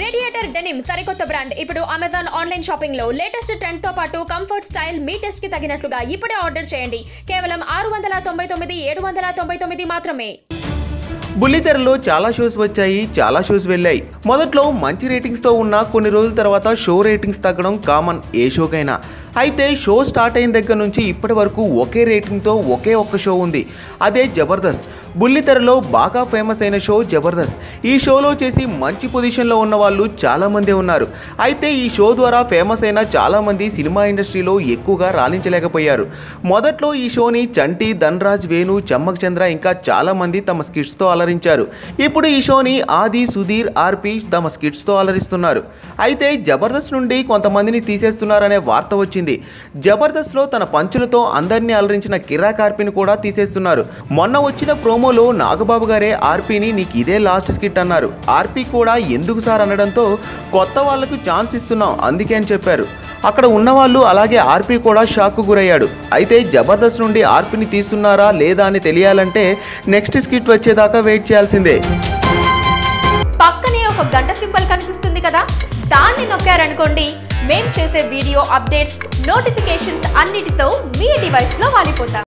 Radiator denim సరికొత్త brand ఇప్పుడు Amazon online షాపింగ్లో లేటెస్ట్ ట్రెండ్తో పాటు కంఫర్ట్ స్టైల్ మీ టెస్ట్కి తగినట్లుగా ఇప్పుడే ఆర్డర్ చేయండి. కేవలం ఆరు వందల తొంభై తొమ్మిది ఏడు వందల తొంభై తొమ్మిది మాత్రమే. బుల్లితెరలో చాలా షోస్ వచ్చాయి చాలా షోస్ వెళ్ళాయి. మొదట్లో మంచి రేటింగ్స్తో ఉన్న కొన్ని రోజుల తర్వాత షో రేటింగ్స్ తగ్గడం కామన్ ఏ షోకైనా. అయితే షో స్టార్ట్ అయిన దగ్గర నుంచి ఇప్పటి వరకు ఒకే రేటింగ్తో ఒకే ఒక్క షో ఉంది. అదే జబర్దస్త్. బుల్లితెరలో బాగా ఫేమస్ అయిన షో జబర్దస్త్. ఈ షోలో చేసి మంచి పొజిషన్లో ఉన్న వాళ్ళు చాలామంది ఉన్నారు. అయితే ఈ షో ద్వారా ఫేమస్ అయిన చాలామంది సినిమా ఇండస్ట్రీలో ఎక్కువగా రాణించలేకపోయారు. మొదట్లో ఈ షోని చంటి ధన్రాజ్ వేణు చమ్మక్ చంద్ర ఇంకా చాలామంది తమ స్కిట్స్తో అలా అలరించారు. ఇప్పుడు ఈ షోని ఆది సుధీర్ ఆర్పి తమ స్కిట్స్తో అలరిస్తున్నారు. అయితే జబర్దస్త్ నుండి కొంతమందిని తీసేస్తున్నారనే వార్త వచ్చింది. జబర్దస్త్లో తన పంచులతో అందరినీ అలరించిన కిరాక్ ఆర్పిని కూడా తీసేస్తున్నారు. మొన్న వచ్చిన ప్రోమోలో నాగబాబు గారే ఆర్పిని నీకు ఇదే లాస్ట్ స్కిట్ అన్నారు. ఆర్పి కూడా ఎందుకు సార్ అనడంతో కొత్త వాళ్ళకు ఛాన్స్ ఇస్తున్నాం అందుకే అని చెప్పారు. అక్కడ ఉన్నవాళ్ళు అలాగే ఆర్పీ కూడా షాక్కు గురయ్యాడు. అయితే జబర్దస్త్ నుండి ఆర్పీని తీస్తున్నారా లేదా అని తెలియాలంటే నెక్స్ట్ స్కిట్ వచ్చేదాకా వెయిట్ చేయాల్సిందే. పక్కనే ఒక గంట సింబల్ కనిపిస్తుంది కదా? దాన్ని నొక్కారనుకోండి. మేం చేసే వీడియో అప్డేట్స్ నోటిఫికేషన్స్ అన్నిటితో మీ డివైస్లో వాలిపోతాం.